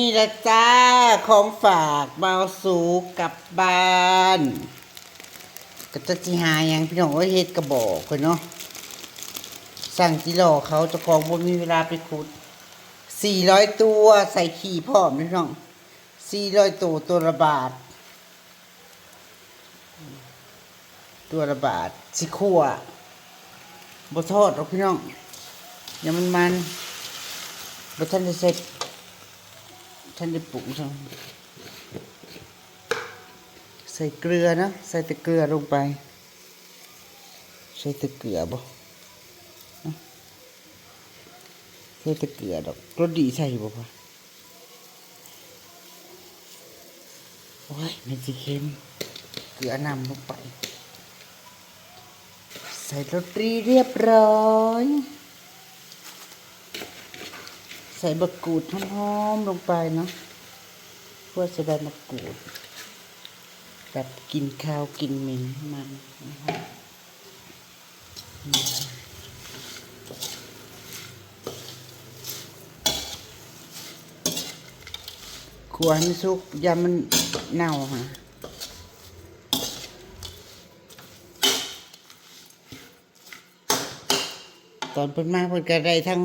นี่ละจ้าของฝากเบาสูกลับบ้านก็จะจิหายังพี่น้องว่าเฮ็ดกระบอกคนเนาะสั่งจิหลอเขาจะของบ่มีเวลาไปขุดสี่ร้อยตัวใส่ขี่พร้อมพี่น้องสี่ร้อยตัวตัวละบาท ตัวละบาทสิขั่วบ่ทอดหรอกพี่น้องอย่ามันมันบ่ทันได้เสร็จ ท่านได้ปรุงใส่เกลือนะ ใส่แต่เกลือลงไป ใส่แต่เกลือบ่ใส่แต่เกลือดอกรสดีใส่บ่พะโอ้ยมันจะเค็มเกลือนำลงไป ใส่รสดีเรียบร้อย ใส่บะกรูดหอมๆลงไปเนาะเพื่อจะได้มะกรูดแบบกินข้าวกินเหม็นมันนะคะขวให้สุกยามันเน่าฮะตอนเพิ่นมาเพิ่นก็ได้ทั้ง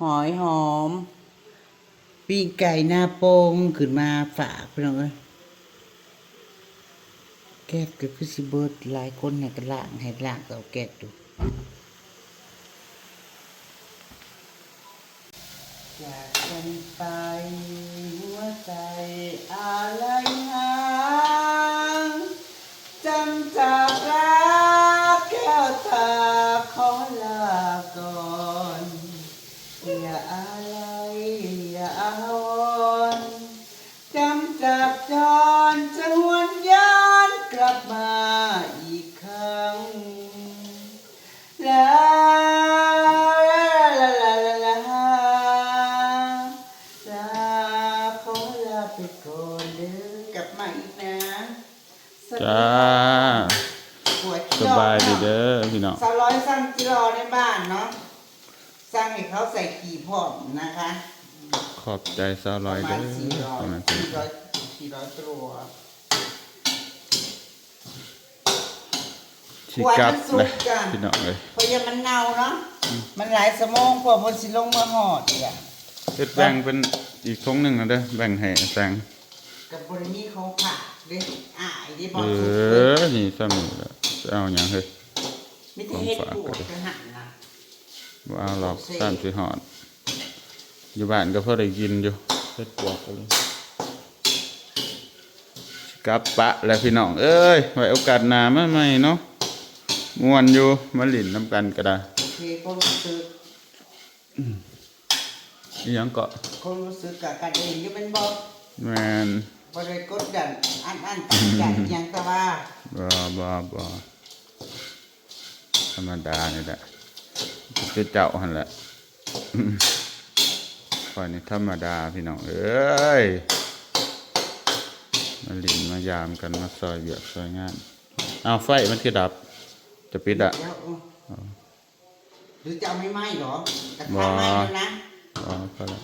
หอยหอมปิ้งไก่หน้าโป่งขึ้นมาฝากพี่น้องเอ้ยแก๊สก็คือสิเบิดหลายคนเนี่ยก็ล่างให้ล่างก็เอาแก๊สดูจากกันไปหัวใจอะไรหางจำจากรักแก้วตาขอลาก่อน สขี้ดอกบายดีเนาะเด้อพี่น้องสาวร้อยสั่งจิรอในบ้านเนาะสั่งให้เขาใส่ขี่พร้อมนะคะ ขอบใจสาวปร้อระยมาเด้ณอสี่ร้อยประมาณสี่ร้อยสี่ร้อยตัวชิกลับวันศุเลกยร์จ้ะพี่น้องเลยเพราะยังมันเน่าเนาะมันหลายสมองพอบนสิลงมาหอดเนี่ยเฮ็ดแบ่งเป็นอีกทงหนึ่งนะเด้อแบ่งให้แสงกับบริมีเขาผักเด้อายเด้บอเอลสุกเด้อนี่ซ้ำนี่แหละจะ เอาหยังเฮ้ยมิตรเฮ็ดปวดกระหันนะบ่เอาหรอกซ้ำสิฮอดอยู่บ้านก็พอได้กินอยู่เฮ็ดปวกก็เลยสิกลับปะแล้วพี่น้อง เอ้ย ไว้โอกาสหน้ามาใหม่เนาะม่วนอยู่มาหลินน้ำกันก็ได้เทคนรู้สึกอีหยังก็คนรู้สึกกับกันเองอยังเป็นบอกแม่นบริกดดันอันอันตัดใจอยังแต่ว่าบ่บ่บ่ ธรรมดานี่แหละคือเจ้าหันแหละคอยนี่ธรรมดาพี่น้องเอ้ยมาหลินมายามกันมาซอยเบียกซอยงานเอาไฟมันคือดับ จะปิดอะเดี๋ยวเอาหรือจะเอาไม่ไหม้เหรอกระบ่ทะไหม้แล้วนะอ๋อก็แล้ว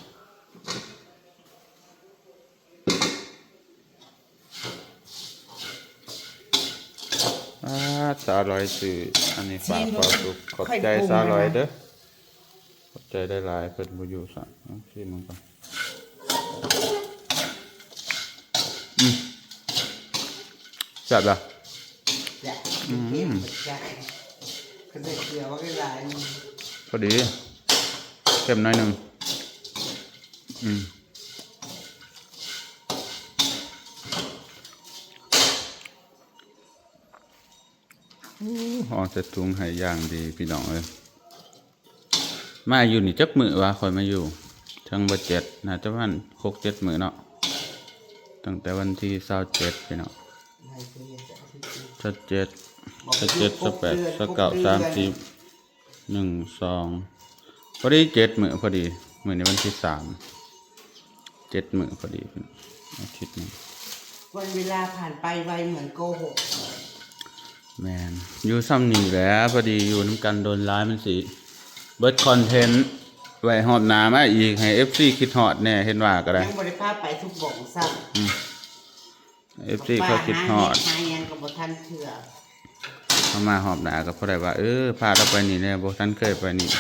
สาวร้อยสื่ออันนี้ฝากความสุขขอบใจสาวร้อยเด้อขอบใจได้หลายเพิ่นบ่อยู่ซะเอาสิมันก่อนอืมจัดละอืมพอดีเข้มน้อยหนึ่งอืม ห่อใส่ถุงให้อย่างดีพี่น้องเอ้ยมาอยู่นี่จักมือวะคอยมาอยู่ทั้งบ่เจ็ดน่าจะวันหกเจ็ดมือเนาะตั้งแต่วันที่เศร้าเจ็ดพี่น้องเจะเอาเจ็ดสิบเจ็ดสิบแปดสิบเก้าสามสิบหนึ่งสองพอดีเจ็ดมือพอดีมือในวันที่สามเจ็ดมือพอดีอาทิตย์หนึงวันเวลาผ่านไปไวเหมือนโกหก แมนอยู่ซ้ำนี่แหล้วพอดีอยู่น้ำกันโดนร้ายมันสิ เบิร์ดคอนเทนต์ไว้หอบหนามาอีก ให้ FC คิดฮอดแน่เห็นว่าก็ได้ยังบริภาพไปทุกบ่งซ้ FC เขาคิดฮอดหายังกับบทันเถื่อเขามาหอบหนาก็เพราะได้ว่า เออพาเราไปนี่แน่บ่ทันเคยไปนี่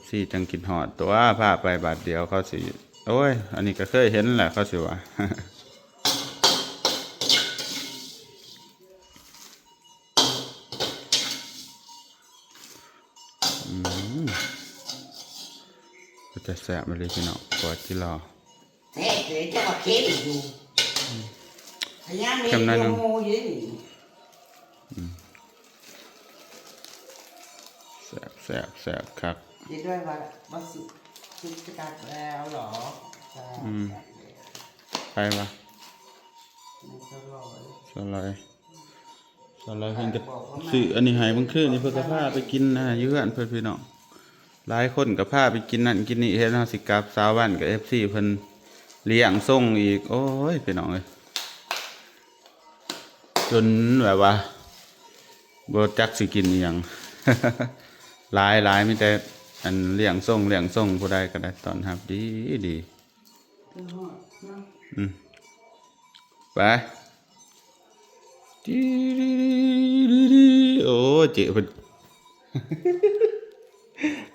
FC จังคิดฮอด ตัวพาไปบาทเดียวเขาสิ โอ้ย อันนี้ก็เคยเห็นแหละเขาสิว่า จะแสบมาเลยพี่น้องปวดที่รอแท้เลยจะมาเค็มอยู่พยายามเลี้ยจำได้งนะโมอยู่นี่แสบแสบแสบครับยินด้วยว่าบัสสุดจะกัดแล้วเหรอใช่อืมไปวะมันก็รอไว้สลายสลายเพิ่นก็ซื้ออันนี้ให้เบิ่งคืนนี่เพิ่นก็พาไปกินนะอยู่เฮือนเพิ่นพี่น้อง หลายคนก็พาไปกินนั่นกินนี่เฮ็ดเฮาสิกลับสาววันกับ FC เพิ่นเลี้ยงส่งอีก โอ้ยพี่น้องเอ้ยจนแบบว่าบ่จักสิกินอีหยังหลายหลายมีแต่อันเลี้ยงส่งเลี้ยงส่งผู้ใดก็ได้ตอนครับ ดีดีคือฮอดเนาะอืมไปดีโอ้เจ๋อเพิ่น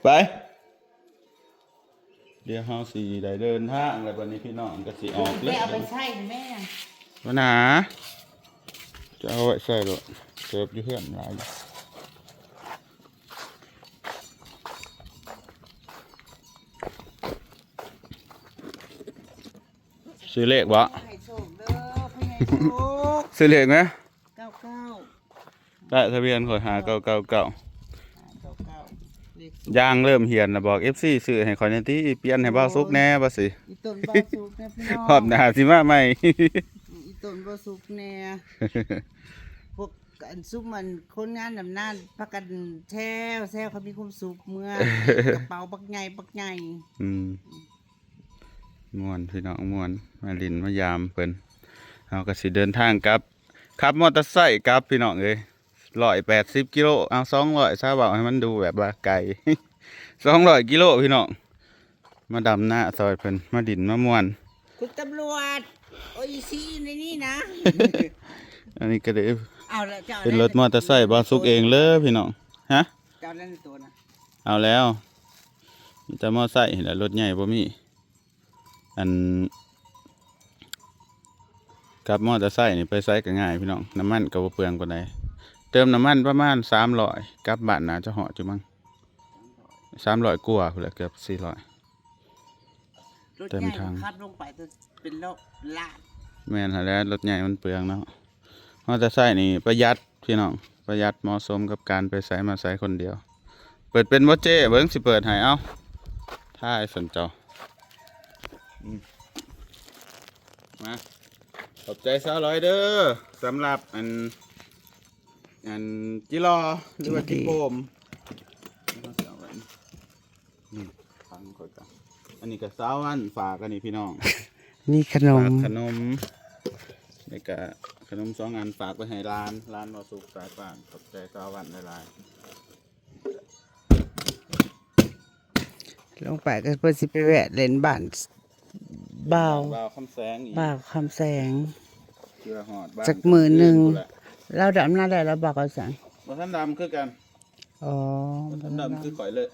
ไป เดี๋ยวเฮาสิได้เดินทางแล้ววันนี้พี่น้องก็สิออกเลไม่ยเอาไปใช้แม่วันหนาจะเอาไว้ใส่รถเสิร์ฟอยู่เพื่อนหลายอยู่ซื้อเลขบ่ให้โชคเด้อพี่ให้โชคซื้อเลขไหมเก้าเก้าได้ทะเบียนขอยหาเก้าเก้าเก้า เก้าเก้าเลข ย่างเริ่มเหียนนะบอก FC ซื้อให้ขอยในที่เปลี่ยนให้เบ้าสุกแน่บ่สิอีต้นบาสุกนะพี่น้องรอบหน้าสิมาใหม่ อีต้นบาสุกแน่พวกอันซุปมันคนงานดำนานพักกันแช่วแซวเขามีความสุขเมื่อกระเป๋าบักใหญ่บักใหญ่อืมม่วนพี่น้องม่วนมาลินมายามเพิ่นเฮาก็สิเดินทางกลับขับมอเตอร์ไซค์กลับพี่น้องเอ้ย 180กิโลเอา200ซะเว้าให้มันดูแบบว่าไกล200กิโลพี่น้องมาดำหน้าซอยเพิ่นมาดินมาม่วนคุณตำรวจโอ้ยซีในนี่นะ อันนี้ก็ได้เอาละเจ้าเป็นรถมอเตอร์ไซค์บ่สุกเองเลยพี่น้องฮะเจ้าเล่นในตัวนะเอาแล้วมีแต่มอไซค์แหละรถใหญ่บ่มีอันกับมอเตอร์ไซค์นี่ไปไซค์ก็ง่ายพี่น้องน้ำมันก็บ่เปลืองปานใด เติมน้ำมันประมาณ300กลับบ้านน่าจะเหาะจุมั้ง300กว่าพุ่นแหละเกือบ400รถเต็มใหญ่ทาง ขับลงไปตัวเป็นโลลาดแม่นหั่นแหล้วรถใหญ่มันเปลืองเนาะมอเตอร์ไซค์นี่ประหยัดพี่น้องประหยัดเหมาะสมกับการไปไสมาไสคนเดียว เปิดเป็นบ่เจ้เบิ่งสิเปิดให้เอ้าถ้าไอ้สนเจ้ามาขอบใจสาวร้อยเด้อสำหรับอัน อันจิรอหรือว่าจิโปมนี่ฟังก่อนกันอันนี้ก็สาววันฝากกันนี่พี่น้องนี่ขนฝากขนมนี่ก็ขนมสองอันฝากไปให้ร้านร้านวาสุกสายป่านขอบใจสาววันหลายลงไปก็เพื่อสิไปแวะเล่นบ้านบ่าวๆบ่าวคำแสงอีกบ่าวคำแสงเชื่อหอดบ้านสักหมื่นหนึ่งพู้แหละ เราดำหน้าได้แล้วบอกเขาสั่งบ่ท่านดำคือกันอ๋อบ่ท่านดำคือข่อยเลย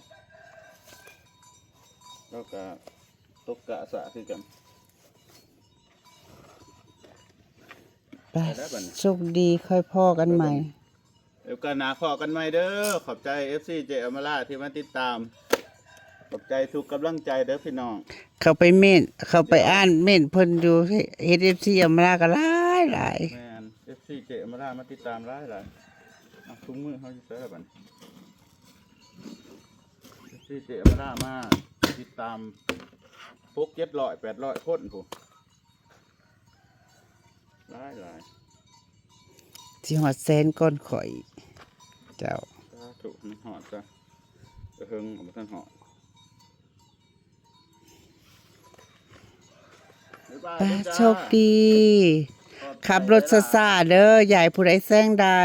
แล้วก็ตกกะสะคือกันไปโชคดีค่อยพ่อกันใหม่เดี๋ยวกันหนาขอกันใหม่เด้อขอบใจ FC เจอมาล่าที่มาติดตาม ขอบใจทุกกำลังใจเด้อพี่น้อง เขาไปเม่นเขาไปอ่านเม่นเพิ่นอยู่เฮดเอฟซีอเมราก็หลายหลาย แมน FC เจอมาล่ามาติดตามหลายหลายเอาทุกมือเขาจะเสิร์ฟบัน FC เจอมาล่ามาติดตามพกเจ็ดร้อยแปดร้อยคนผู้หลายหลายที่หอดแซนก้อนข่อย เจ้าสาธุมันหอดจ้ะกระเฮงของท่านหอดบ๊ายบายไปเด้อจ้าโชคดี ขับรถซาซาเด้อใหญ่ผู้ใดแซงได้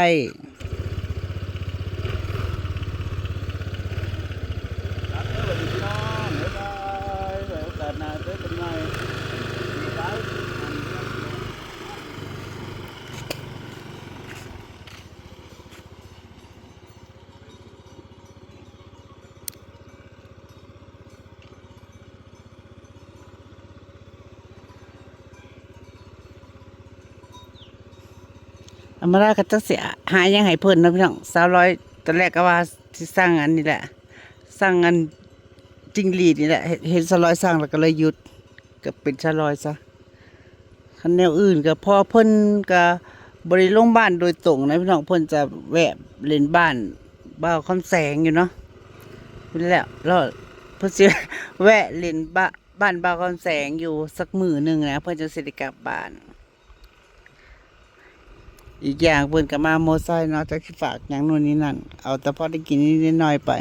อามาราก็จักสิหายังให้เพิ่นนะพี่น้องสาวร้อยตอนแรกก็ว่าสิสร้างอันนี้แหละ สร้างอันจริงหรีดนี่แหละเห็นสาวร้อยสร้างแล้วก็เลยหยุดก็เป็นสาวร้อยซะคันแนวอื่นก็พอเพิ่นก็บริลงบ้านโดยตรงนะพี่น้องเพิ่นจะแวะเล่นบ้านบ้านคำแสงอยู่เนาะนี่แหละแล้วเพิ่นสิแวะเล่นบ้านบ้านบ้านคำแสงอยู่สักมือหนึ่งนะเพิ่นจะสิได้กลับบ้าน อีกอย่างเพิ่นก็มาโมไซค์เนาะจะฝากอย่างนู่นนี่นั่น เอาแต่พอได้กินนิดหน่อยไป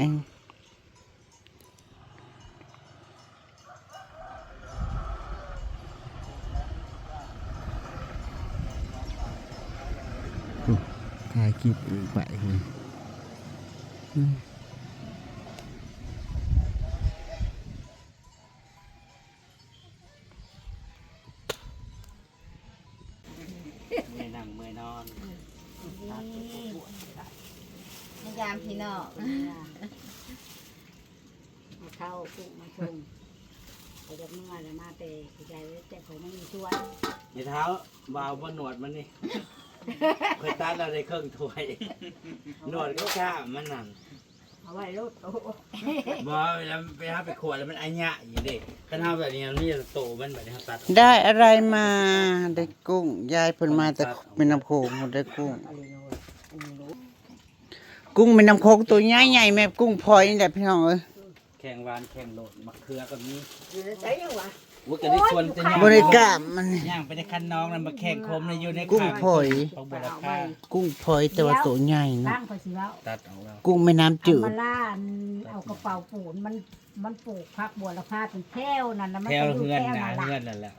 ไม่นั่งไม่นอนพยายามพี่น้องมาเข้าปุ๊มาชมไปเดี๋ยวเมื่อแล้วมาแต่ใจแต่เขาไม่มีส่วนในเท้าบาวบนหนวดมันนี่เคยตัดเราได้เครื่องถ้วยหนวดก็ข้ามมันนั่น เอาไว้รถโอ้บอเวลาไปหาไปขวดแล้วมันอัญญะอยู่เด็กขันทำแบบนี้มันจะโตมันแบบนี้ครับตัดได้อะไรมาได้กุ้ง ยายเพิ่นมาแต่เป็นน้ำโขงหมดได้กุ้งอะไรโน่นอันนี้รู้กุ้งเป็นน้ำโขงตัวใหญ่ๆแม่กุ้งพลอยนี่แหละพี่น้องเอ้ยแข่งหวานแข่งโหลดมะเขือกับนี้อยู่ในใจยังวะ วุ้ก็ได้ชวนจะย่างบริกรรมมัน ย่างไปในคันน้องนั่นมาแข่งโคมในอยู่ในกุ้งข้างพลอย ของบัวราคากุ้งพลอยแต่ว่าตัวใหญ่นะตั้งไปสิว่าตัดออกแล้วกุ้งแม่น้ำจืดเอามาล่านเอากระเป๋าปูนมันมันปลูกพักบัวละพาเป็นแถวนั่นนะมันแถวก็อยู่เพื่อนแถวนะนั่นเพื่อละนนั่นแหละ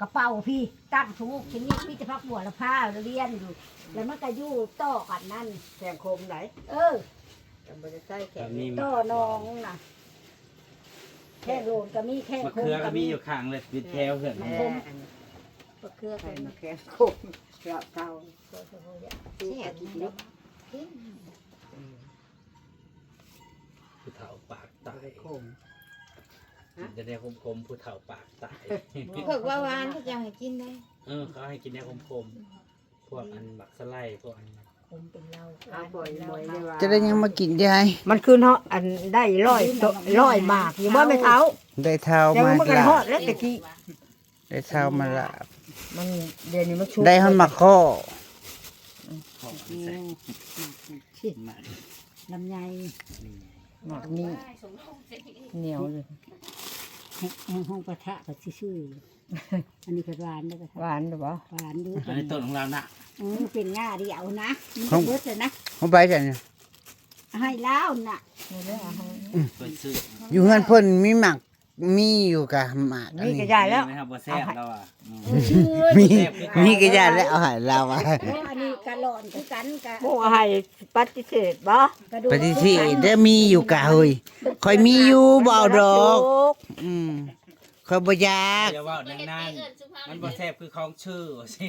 กระเป๋าพี่ตั้งทุกชนิดมีแต่พักบัวละพาเรียนอยู่ แล้วมันก็อยู่ต่อกันนั่นแข่งโคมไหนเออแบบนี้ต่อน้องน่ะ แค่โรนก็มีแค่มะโคเขืมอก็มีอยู่ข้างเลยปิดแถวเพื่อนคมมะเขือเป็นแค่โคมเก่าเก่าเสียกินเนาะผู้เฒ่าปากตายจะได้คมๆผู้เฒ่าปากตายเพิ่งว่าหวานเขาจะให้กินได้เออเขาให้กินแนวคมๆพวกอันบักสไลด์พวกอัน คมเป็นเราเอาบ่อยบ่อยเลยว่าจะได้ยังมากินยายมันคือเนาะอันได้ร้อยตัวร้อยหมากอยู่ว่าไม่เท้าได้เท้าเดี๋ยวมามันกันลาฮอดบแล้วตะกี้ได้เท้ามาลาบมันเดี๋ยวนี้มันชุบได้หอมมาข้อของใส่มาลำไยหมากนี่เหนียวเลย แห้งห้องกระทะกับชื่อๆอันนี้ก็หวานได้กระทะหวานหรือเปล่าหวานดูอันนี้ต้นของเรานะอืมเป็นง่าเดียวนะมันเบิดเลยนะเขาไปจ้ะเนี่ยให้แล้วน่ะนี่เลยอะเปิดซื้ออยู่เฮือนเพิ่นมีหมักมีอยู่กะหมากอันนี่นี้ก็ใหญ่แล้ว นะครับบ่แซ่บแล้วอะอืม มีมีกระยาแล้วเอาใหายเราอะโอ้อันนี้กะหลอนคือกันกะหมูให้ปฏิเสธบ่กระดูกปฏิทินได้มีอยู่กะเฮ้ย คอยมีอยู่บ่เอาดอก อืมคอยบ่อยากเดี๋ยวว่าดังนั้นมันบ่แซ่บคือของชื่อสิ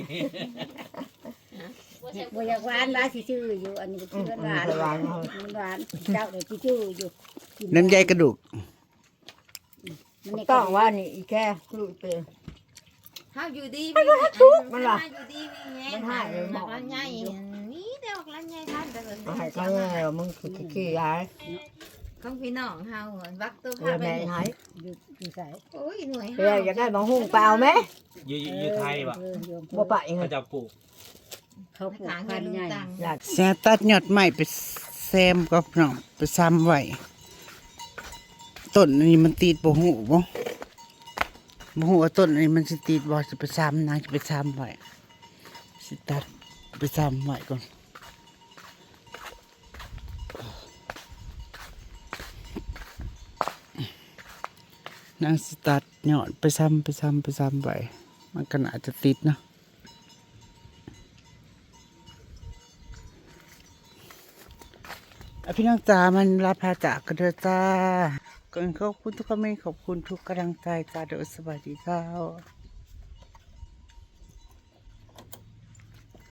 บ่อยากหวานหวานชื่อๆอยู่ อันนี้ก็ชื่อหวานหวานมันหวานเจ้าเดี๋ยวชื่อๆอยู่น้ำใยกระดูกมันนี่ต้องว่านี่อีแค่ลูกเปนเฮาอยู่ดีมันว่าทุกข์มันล่ะเฮาอยู่ดีมีแง่มันหายเลยหมหอมักลำไยนี่แต่ออกลำไยท่านแต่เพิ่นเอาให้เขาแล้วมึงคือขี้ยาย ของพี่น้องเฮาวักตัวเรือพาไปแม่ให้อยู่อยู่ใส่โอ้ยหน่วยเรืออยากได้บางหุ่งเปล่าไหมอยู่อยู่อยู่ไทยบ่เออโยมบ่ไปไงเขาจะปลูกเขาปลูกทางพัเงินนธุ์ใหญ่ตังอยากแซตัดยอดไม้ไปแซมกับน้องไปซ้ำไว้ต้นอันนี้มันติดบ่หูบ่บ่หูว่าต้นอันนี้มันสิติดบ่สิไปซ้ำนะสิไปซ้ำไว้สิตัดไปซ้ำไว้ก่อน นางสตัดยอดไปซ้ำไปซ้ำไปซ้ำไป มันก็น่าจะติดเนาะอะพี่น้องจ๋ามันลาพาจากกันเถอะจ้าก่อนขอบคุณทุกคอมเมนต์ขอบคุณทุกกำลังใจจ้าเดี๋ยวสวัสดีค่ะ